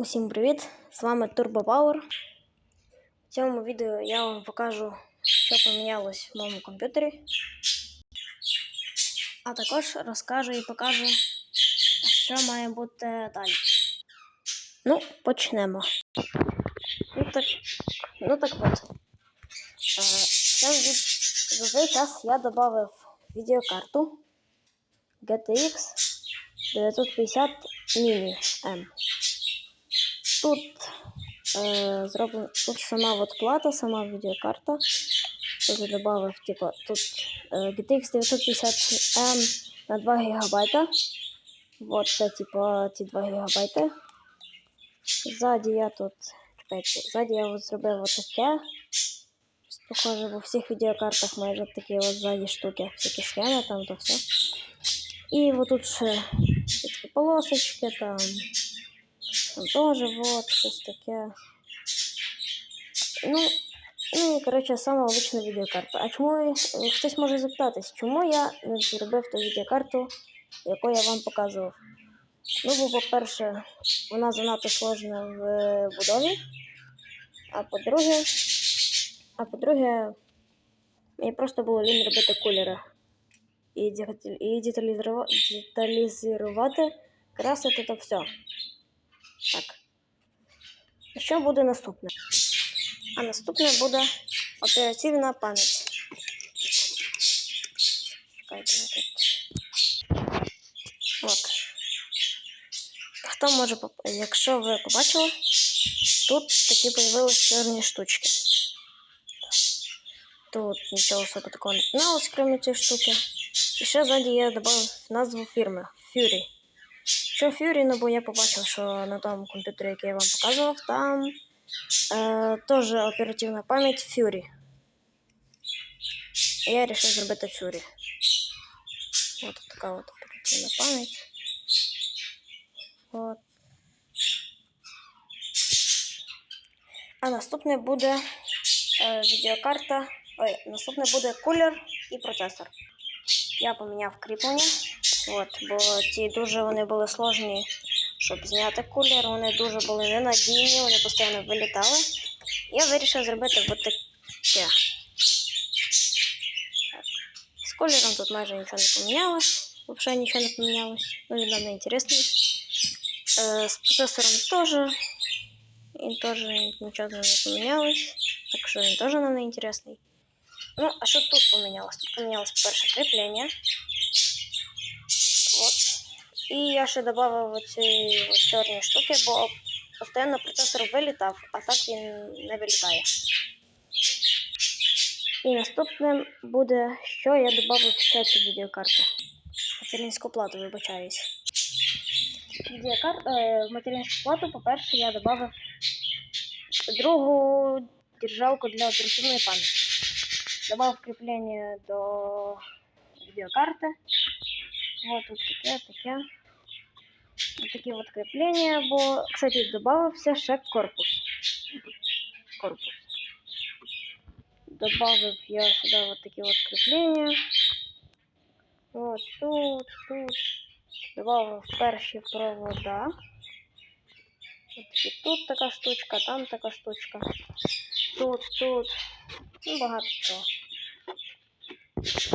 Усім привіт! З вами Turbo Power. В цьому відео я вам покажу, що помінялось в моєму комп'ютері. А також розкажу і покажу, що має бути далі. Ну, почнемо. Ну так, ну так от. Е. За цей час я додав відеокарту GTX 950 Mini M. Тут е, зроблено тут сама от плата, сама відеокарта. Я добавив, типа, тут е, GTX 950M на 2 ГБ. Вот це, типа, ці 2 ГБ. Ззаді я тут. Ззаді я от зробив отаке. Похоже, во всіх відеокартах майже такі от ззаді штуки, всякі схеми там то все. І вот тут ще такі полосочки там. Там тоже вот щось таке. Ну, ну коротше, сама обична відеокарта. А чому е, хтось може запитатись, чому я не зробив ту відеокарту, яку я вам показував? Ну, бо, по-перше, вона занадто сложна в будові. А по-друге, а по-друге, мені просто було лінь робити кулери. І, деталізувати, красити то все. Так. А Що буде наступне? А наступне буде оперативна пам'ять. Чекайте я тут. От. Хто може поп... Якщо ви побачили, тут такі появились чорні штучки. Тут нічого особо такого не поміналось, крім цієї штуки. І ще ззаді я додав назву фірми Fury. Що Fury, ну бо я побачив, що на тому комп'ютері, який я вам показував, там е, теж оперативна пам'ять Fury. І я вирішив зробити Fury. От така от оперативна пам'ять. От. А наступне буде е, відеокарта. Ой, наступне буде кулер і процесор. Я поміняв кріплення. От, бо ці дуже вони були сложні, щоб зняти кулер. Вони дуже були ненадійні, вони постійно вилітали. Я вирішив зробити от таке. Так. З кольором тут майже нічого не помінялось. Взагалі нічого не помінялось. Ну, він не інтересний. Е, з процесором теж. Він теж нічого не помінялось. Так що він теж нам не інтересний. Ну, а що тут помінялось? Тут помінялось перше кріплення. От. І я ще додав оці чорні штуки, бо постійно процесор вилітав, а так він не вилітає. І наступним буде, що я додав ще цю відеокарту. Материнську плату, вибачаюсь. Відеокар... Е, в материнську плату, по-перше, я додав другу держалку для оперативної пам'яті. Добавив кріплення до відеокарти. Вот тут таке, таке. Вот такі от кріплення, бо, кстати, додався ще корпус. Корпус. Добавив я сюди вот такі от кріплення. Вот тут, тут. Добавив перші провода. От такі тут така штучка, там така штучка. Тут, тут. Ну, багато чого.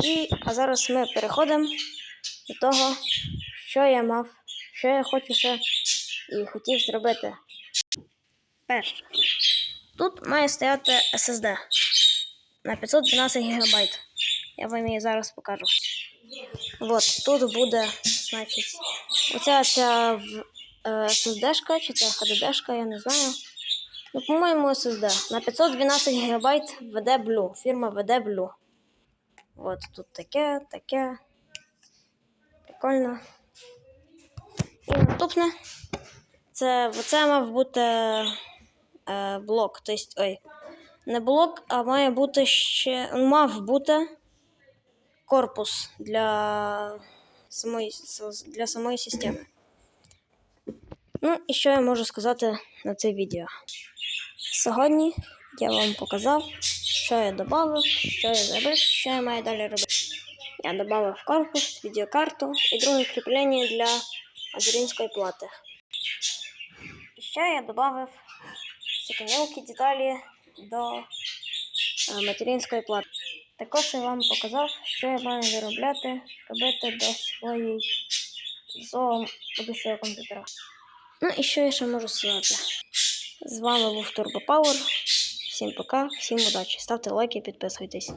І, а зараз ми переходимо до того, що я мав, що я хочу ще і хотів зробити. Перше. Тут має стояти SSD на 512 ГБ. Я вам її зараз покажу. От, тут буде, значить, оця ця е, SSD-шка, чи це HDD-шка, я не знаю. Ну, по-моєму, SSD. На 512 ГБ VD Blue. Фірма VD Blue. От тут таке, таке. Прикольно. І наступне. Це це мав бути е, блок. Тобто, ой, не блок, а має бути ще. Мав бути корпус для самої, для самої системи. Ну, і що я можу сказати на це відео? Сьогодні я вам показав, що я додав, що я зробив, що я маю далі робити. Я додав корпус, відеокарту і друге кріплення для материнської плати. І Ще я додав мелкі деталі до е, материнської плати. Також я вам показав, що я маю виробляти, робити до своєї до будущого комп'ютера. Ну і що я ще можу сказати? З вами був Turbo Power. Всім пока, всім удачі. Ставте лайки, підписуйтесь.